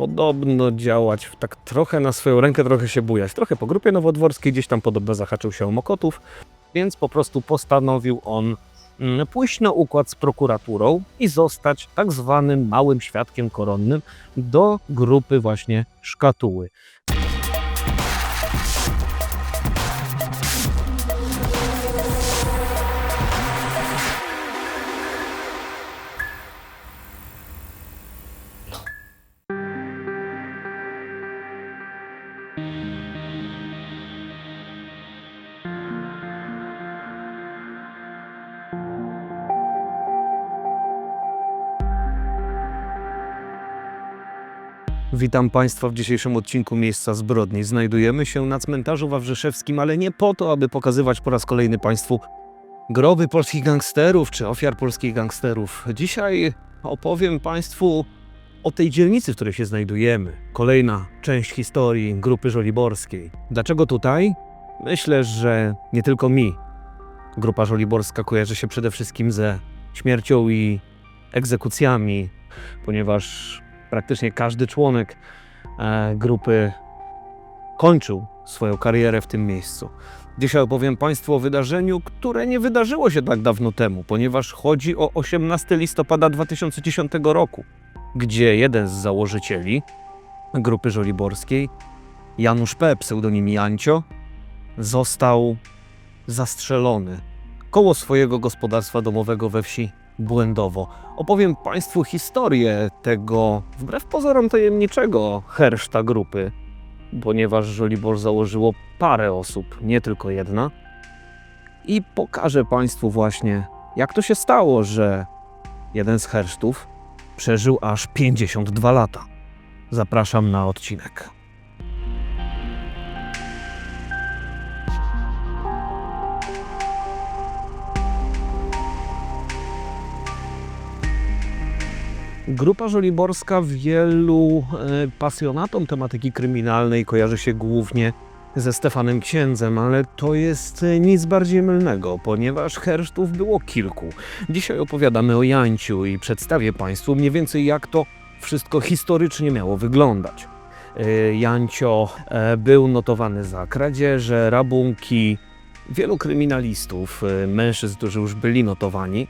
podobno działać w tak trochę na swoją rękę, trochę się bujać. Trochę po grupie nowodworskiej, gdzieś tam podobno zahaczył się o Mokotów, więc po prostu postanowił on mm, pójść na układ z prokuraturą i zostać tak zwanym małym świadkiem koronnym do grupy właśnie szkatuły. Witam Państwa w dzisiejszym odcinku Miejsca Zbrodni. Znajdujemy się na cmentarzu wawrzyszewskim, ale nie po to, aby pokazywać po raz kolejny Państwu groby polskich gangsterów czy ofiar polskich gangsterów. Dzisiaj opowiem Państwu o tej dzielnicy, w której się znajdujemy. Kolejna część historii grupy żoliborskiej. Dlaczego tutaj? Myślę, że nie tylko mi. Grupa żoliborska kojarzy się przede wszystkim ze śmiercią i egzekucjami, ponieważ praktycznie każdy członek e, grupy kończył swoją karierę w tym miejscu. Dzisiaj opowiem Państwu o wydarzeniu, które nie wydarzyło się tak dawno temu, ponieważ chodzi o 18 listopada 2010 roku, gdzie jeden z założycieli grupy żoliborskiej, Janusz P., pseudonim Jancio, został zastrzelony koło swojego gospodarstwa domowego we wsi Błędowo. Opowiem Państwu historię tego, wbrew pozorom tajemniczego, herszta grupy, ponieważ Żolibor założyło parę osób, nie tylko jedna. I pokażę Państwu właśnie, jak to się stało, że jeden z hersztów przeżył aż 52 lata. Zapraszam na odcinek. Grupa żoliborska wielu e, pasjonatom tematyki kryminalnej kojarzy się głównie ze Stefanem Księdzem, ale to jest e, nic bardziej mylnego, ponieważ hersztów było kilku. Dzisiaj opowiadamy o Janciu i przedstawię Państwu mniej więcej jak to wszystko historycznie miało wyglądać. E, Jancio był notowany za kradzieże, rabunki, wielu kryminalistów, e, mężczyzn, którzy już byli notowani,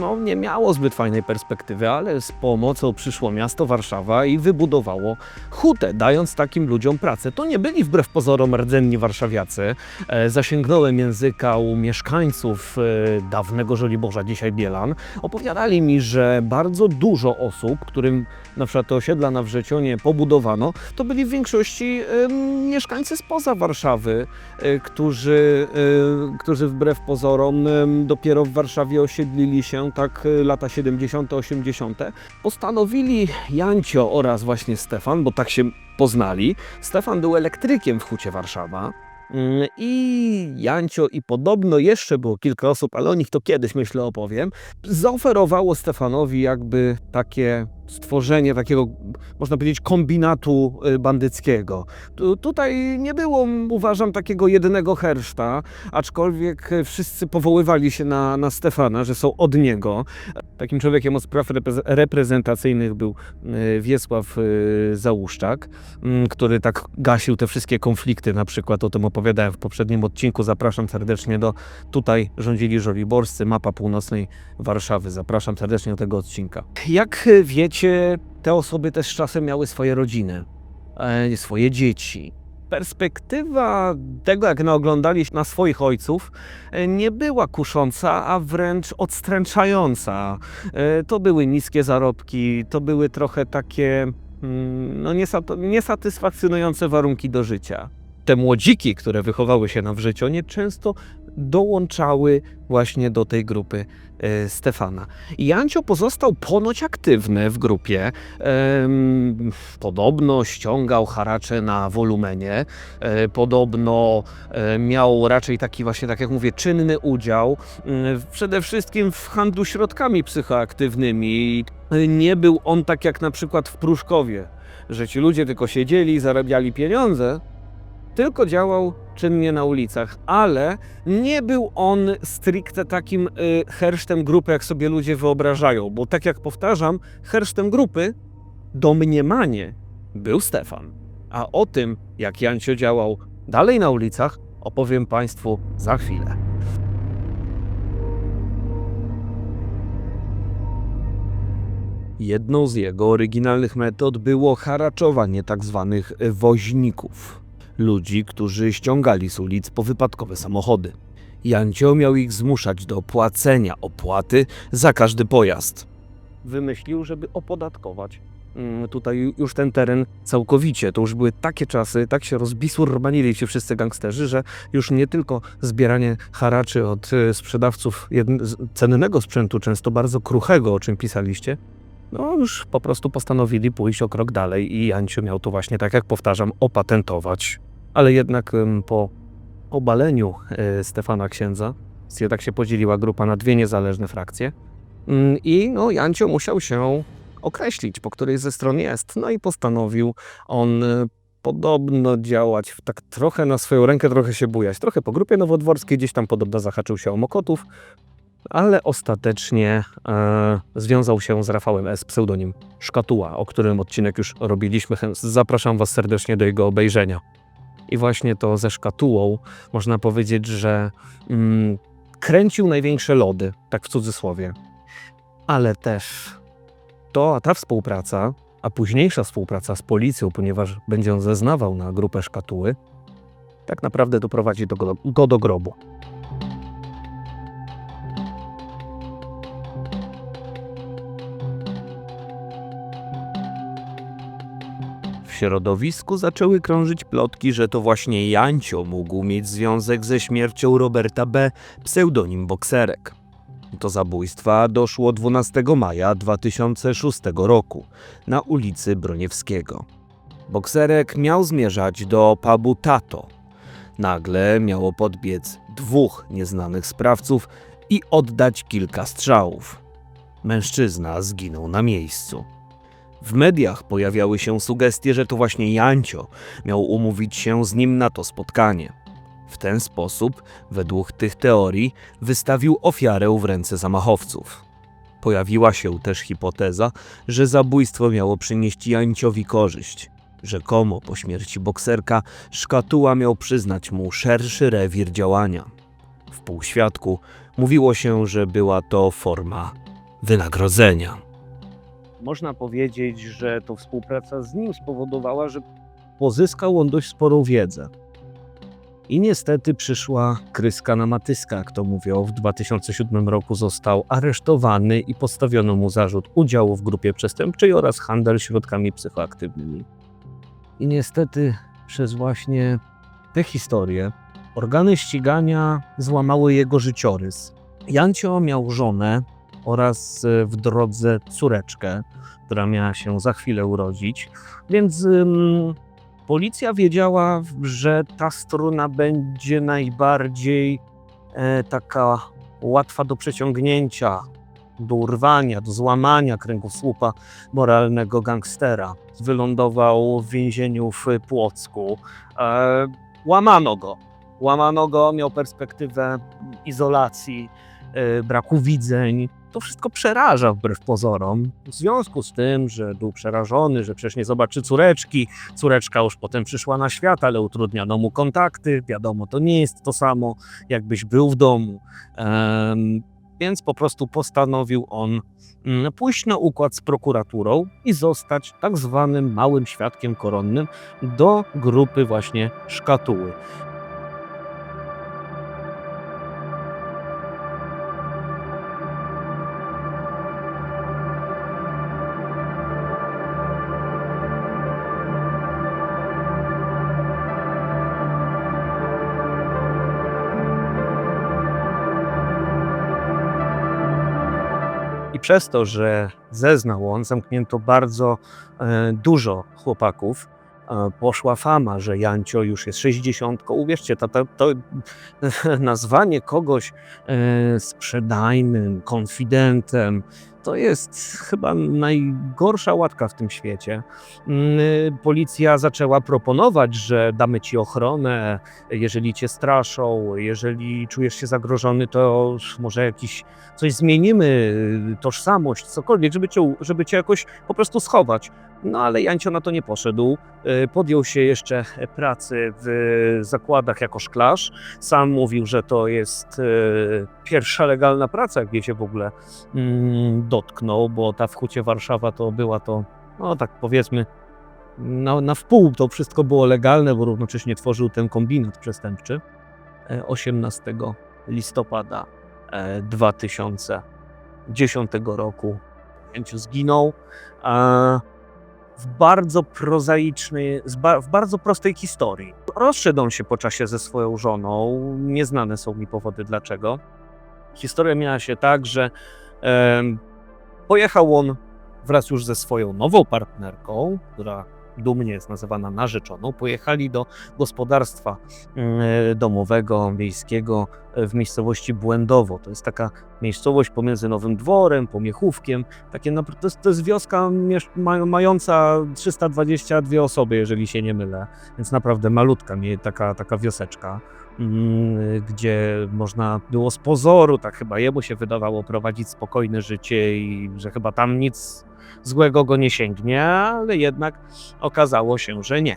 no, nie miało zbyt fajnej perspektywy, ale z pomocą przyszło miasto Warszawa i wybudowało hutę, dając takim ludziom pracę. To nie byli wbrew pozorom rdzenni warszawiacy. E, Zasięgnąłem języka u mieszkańców e, dawnego Żoliborza, dzisiaj Bielan. Opowiadali mi, że bardzo dużo osób, którym na przykład te osiedla na Wrzecionie pobudowano, to byli w większości mieszkańcy spoza Warszawy, którzy, którzy wbrew pozorom dopiero w Warszawie osiedlili się tak e, lata 70., 80. Postanowili Jancio oraz właśnie Stefan, bo tak się poznali. Stefan był elektrykiem w Hucie Warszawa. Mm, I Jancio i podobno jeszcze było kilka osób, ale o nich to kiedyś myślę opowiem, zaoferowało Stefanowi jakby takie stworzenie takiego, można powiedzieć, kombinatu y, bandyckiego. Tu, tutaj nie było, uważam, takiego jednego herszta, aczkolwiek wszyscy powoływali się na, na Stefana, że są od niego. Takim człowiekiem od spraw repre- reprezentacyjnych był y, Wiesław y, Załuszczak, mm, który tak gasił te wszystkie konflikty, na przykład o tym opowiadałem w poprzednim odcinku. Zapraszam serdecznie do Tutaj rządzili żoliborscy, mapa północnej Warszawy. Zapraszam serdecznie do tego odcinka. Jak y, wiecie, te osoby też czasem miały swoje rodziny, e, swoje dzieci. Perspektywa tego, jak naoglądali się na swoich ojców, e, nie była kusząca, a wręcz odstręczająca. E, To były niskie zarobki, to były trochę takie mm, no, niesa- niesatysfakcjonujące warunki do życia. Te młodziki, które wychowały się na Wrzecionie, często dołączały właśnie do tej grupy e, Stefana. I Jancio pozostał ponoć aktywny w grupie. Em, podobno ściągał haracze na wolumenie. E, podobno e, miał raczej taki właśnie, tak jak mówię, czynny udział. mm, Przede wszystkim w handlu środkami psychoaktywnymi. E, Nie był on tak jak na przykład w Pruszkowie, że ci ludzie tylko siedzieli, zarabiali pieniądze, tylko działał czynnie na ulicach, ale nie był on stricte takim y, hersztem grupy, jak sobie ludzie wyobrażają, bo tak jak powtarzam, hersztem grupy domniemanie był Stefan. A o tym, jak Jancio działał dalej na ulicach, opowiem Państwu za chwilę. Jedną z jego oryginalnych metod było haraczowanie tzw. woźników, ludzi, którzy ściągali z ulic powypadkowe samochody. Jancio miał ich zmuszać do płacenia opłaty za każdy pojazd. Wymyślił, żeby opodatkować mm, tutaj już ten teren całkowicie. To już były takie czasy, tak się rozbisurmanili się wszyscy gangsterzy, że już nie tylko zbieranie haraczy od e, sprzedawców cennego sprzętu, często bardzo kruchego, o czym pisaliście, no już po prostu postanowili pójść o krok dalej i Janciu miał to właśnie, tak jak powtarzam, opatentować. Ale jednak po obaleniu e, Stefana Księdza, jednak się podzieliła grupa na dwie niezależne frakcje Mm, i no Jancio musiał się określić, po której ze stron jest. No i postanowił on e, podobno działać tak trochę na swoją rękę, trochę się bujać. Trochę po grupie nowodworskiej, gdzieś tam podobno zahaczył się o Mokotów, ale ostatecznie e, związał się z Rafałem S., pseudonim Szkatuła, o którym odcinek już robiliśmy. Zapraszam Was serdecznie do jego obejrzenia. I właśnie to ze Szkatułą można powiedzieć, że mm, kręcił największe lody, tak w cudzysłowie. Ale też to, a ta współpraca, a późniejsza współpraca z policją, ponieważ będzie on zeznawał na grupę Szkatuły, tak naprawdę doprowadzi do go, go do grobu. Środowisku zaczęły krążyć plotki, że to właśnie Jancio mógł mieć związek ze śmiercią Roberta B., pseudonim Bokserek. Do zabójstwa doszło 12 maja 2006 roku na ulicy Broniewskiego. Bokserek miał zmierzać do pubu Tato. Nagle miało podbiec dwóch nieznanych sprawców i oddać kilka strzałów. Mężczyzna zginął na miejscu. W mediach pojawiały się sugestie, że to właśnie Jancio miał umówić się z nim na to spotkanie. W ten sposób, według tych teorii, wystawił ofiarę w ręce zamachowców. Pojawiła się też hipoteza, że zabójstwo miało przynieść Janciowi korzyść. Rzekomo po śmierci bokserka Szkatuła miał przyznać mu szerszy rewir działania. W półświadku mówiło się, że była to forma wynagrodzenia. Można powiedzieć, że to współpraca z nim spowodowała, że pozyskał on dość sporą wiedzę. I niestety przyszła kryska na matyska, jak to mówią. W 2007 roku został aresztowany i postawiono mu zarzut udziału w grupie przestępczej oraz handel środkami psychoaktywnymi. I niestety przez właśnie te historie organy ścigania złamały jego życiorys. Jancio miał żonę oraz e, w drodze córeczkę, która miała się za chwilę urodzić, więc ym, policja wiedziała, że ta struna będzie najbardziej e, taka łatwa do przeciągnięcia, do urwania, do złamania kręgosłupa moralnego gangstera. Wylądował w więzieniu w Płocku. E, łamano go. Łamano go, miał perspektywę izolacji, e, braku widzeń. To wszystko przeraża wbrew pozorom. W związku z tym, że był przerażony, że przecież nie zobaczy córeczki, córeczka już potem przyszła na świat, ale utrudniano mu kontakty. Wiadomo, to nie jest to samo, jakbyś był w domu. Więc po prostu postanowił on mm, pójść na układ z prokuraturą i zostać tak zwanym małym świadkiem koronnym do grupy właśnie szkatuły. Przez to, że zeznał on, zamknięto bardzo e, dużo chłopaków, e, poszła fama, że Jancio już jest 60. Uwierzcie, to, to, to nazwanie kogoś e, sprzedajnym, konfidentem, to jest chyba najgorsza łatka w tym świecie. Mm, Policja zaczęła proponować, że damy ci ochronę, jeżeli cię straszą, jeżeli czujesz się zagrożony, to może jakiś coś zmienimy, tożsamość, cokolwiek, żeby cię, żeby cię jakoś po prostu schować. No ale Jancio na to nie poszedł. Y, Podjął się jeszcze pracy w zakładach jako szklarz. Sam mówił, że to jest y, pierwsza legalna praca, jakiej się w ogóle mm, dotknął, bo ta w Hucie Warszawa to była to, no tak powiedzmy, na, na wpół to wszystko było legalne, bo równocześnie tworzył ten kombinat przestępczy. E, 18 listopada e, 2010 roku Jęciu zginął w bardzo prozaicznej, w bardzo prostej historii. Rozszedł on się po czasie ze swoją żoną, nieznane są mi powody dlaczego. Historia miała się tak, że pojechał on wraz już ze swoją nową partnerką, która dumnie jest nazywana narzeczoną, pojechali do gospodarstwa e, domowego, wiejskiego e, w miejscowości Błędowo. To jest taka miejscowość pomiędzy Nowym Dworem, Pomiechówkiem. Takie, to, jest, to jest wioska mająca 322 osoby, jeżeli się nie mylę, więc naprawdę malutka, mie- taka, taka wioseczka, gdzie można było z pozoru, tak chyba jemu się wydawało, prowadzić spokojne życie i że chyba tam nic złego go nie sięgnie, ale jednak okazało się, że nie.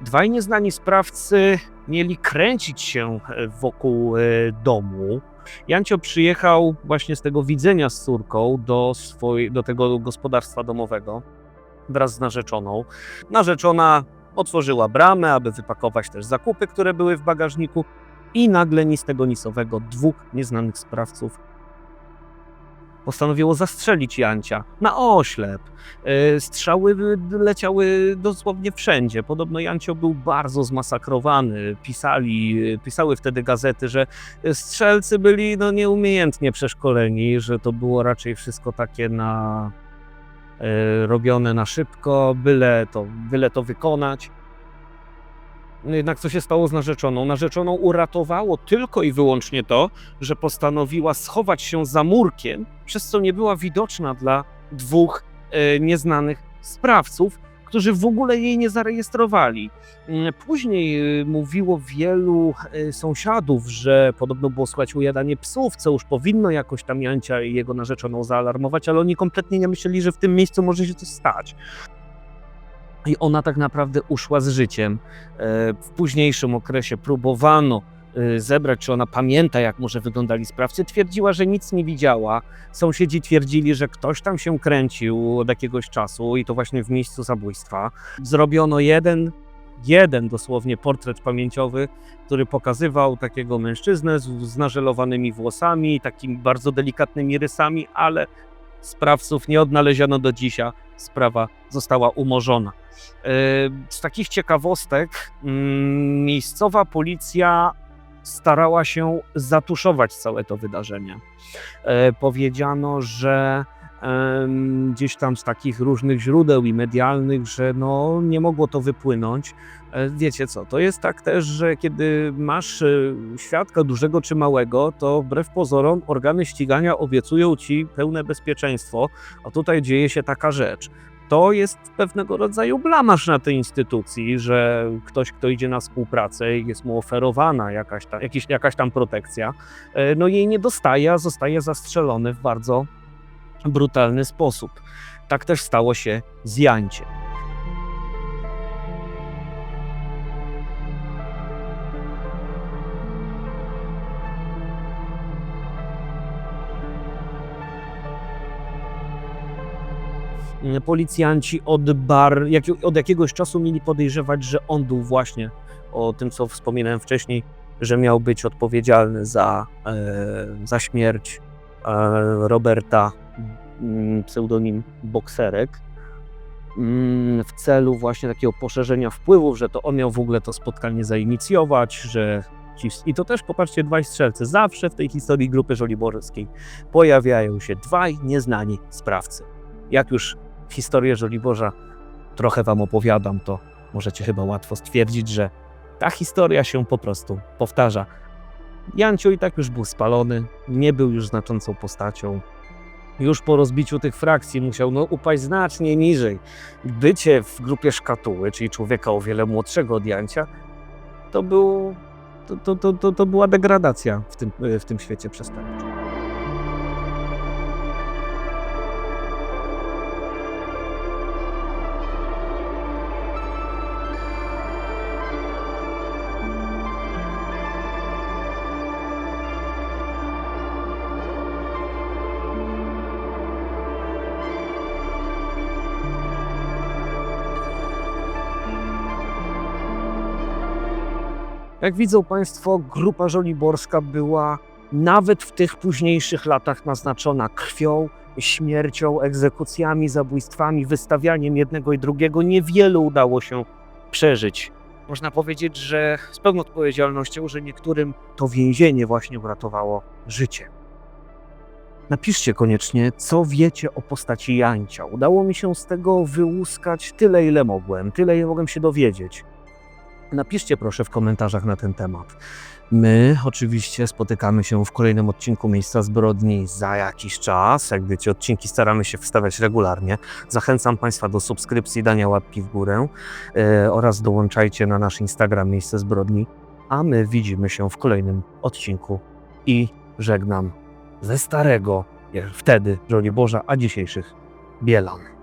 Dwaj nieznani sprawcy mieli kręcić się wokół e, domu. Jancio przyjechał właśnie z tego widzenia z córką do, swoj, do tego gospodarstwa domowego wraz z narzeczoną. Narzeczona otworzyła bramę, aby wypakować też zakupy, które były w bagażniku i nagle ni z tego ni z owego dwóch nieznanych sprawców postanowiło zastrzelić Jancia na oślep. E, Strzały leciały dosłownie wszędzie. Podobno Jancio był bardzo zmasakrowany. Pisali, pisały wtedy gazety, że strzelcy byli no, nieumiejętnie przeszkoleni, że to było raczej wszystko takie na robione na szybko, byle to, byle to wykonać. No Jednak co się stało z narzeczoną? Narzeczoną uratowało tylko i wyłącznie to, że postanowiła schować się za murkiem, przez co nie była widoczna dla dwóch e, nieznanych sprawców, którzy w ogóle jej nie zarejestrowali. Mm, Później e, mówiło wielu e, sąsiadów, że podobno było słychać ujadanie psów, co już powinno jakoś tam Jancia i jego narzeczoną zaalarmować, ale oni kompletnie nie myśleli, że w tym miejscu może się coś stać. I ona tak naprawdę uszła z życiem. E, W późniejszym okresie próbowano zebrać, czy ona pamięta, jak może wyglądali sprawcy. Twierdziła, że nic nie widziała. Sąsiedzi twierdzili, że ktoś tam się kręcił od jakiegoś czasu i to właśnie w miejscu zabójstwa. Zrobiono jeden, jeden dosłownie portret pamięciowy, który pokazywał takiego mężczyznę z, z nażelowanymi włosami, takimi bardzo delikatnymi rysami, ale sprawców nie odnaleziono do dzisiaj. Sprawa została umorzona. E, Z takich ciekawostek, mm, miejscowa policja starała się zatuszować całe to wydarzenie. E, Powiedziano, że gdzieś tam z takich różnych źródeł i medialnych, że no, nie mogło to wypłynąć. E, Wiecie co, to jest tak też, że kiedy masz e, świadka dużego czy małego, to wbrew pozorom organy ścigania obiecują ci pełne bezpieczeństwo, a tutaj dzieje się taka rzecz to jest pewnego rodzaju blamaż na tej instytucji, że ktoś, kto idzie na współpracę i jest mu oferowana jakaś, ta, jakiś, jakaś tam protekcja, e, no jej nie dostaje, a zostaje zastrzelony w bardzo brutalny sposób. Tak też stało się z Janciem. Policjanci od bar, jak, od jakiegoś czasu mieli podejrzewać, że on był właśnie o tym, co wspominałem wcześniej, że miał być odpowiedzialny za, e, za śmierć e, Roberta, mm, pseudonim Bokserek, mm, w celu właśnie takiego poszerzenia wpływów, że to on miał w ogóle to spotkanie zainicjować, że i to też popatrzcie, dwaj strzelcy, zawsze w tej historii grupy żoliborskiej pojawiają się dwaj nieznani sprawcy. Jak już historię Żoliborza trochę wam opowiadam, to możecie chyba łatwo stwierdzić, że ta historia się po prostu powtarza. Jancio i tak już był spalony, nie był już znaczącą postacią. już po rozbiciu tych frakcji musiał no, upaść znacznie niżej. Bycie w grupie szkatuły, czyli człowieka o wiele młodszego od Jancia, to, był, to, to, to, to, była degradacja w tym, w tym świecie przestępczym. Jak widzą Państwo, grupa żoliborska była nawet w tych późniejszych latach naznaczona krwią, śmiercią, egzekucjami, zabójstwami, wystawianiem jednego i drugiego. Niewielu udało się przeżyć. Można powiedzieć, że z pełną odpowiedzialnością, że niektórym to więzienie właśnie uratowało życie. Napiszcie koniecznie, co wiecie o postaci Jancia. Udało mi się z tego wyłuskać tyle, ile mogłem, tyle, ile mogłem się dowiedzieć. Napiszcie proszę w komentarzach na ten temat. My oczywiście spotykamy się w kolejnym odcinku Miejsca Zbrodni za jakiś czas. Jak wiecie, odcinki staramy się wstawiać regularnie. Zachęcam Państwa do subskrypcji, dania łapki w górę e, oraz dołączajcie na nasz Instagram Miejsce Zbrodni. A my widzimy się w kolejnym odcinku i żegnam ze starego, wtedy Żoliborza, a dzisiejszych Bielan.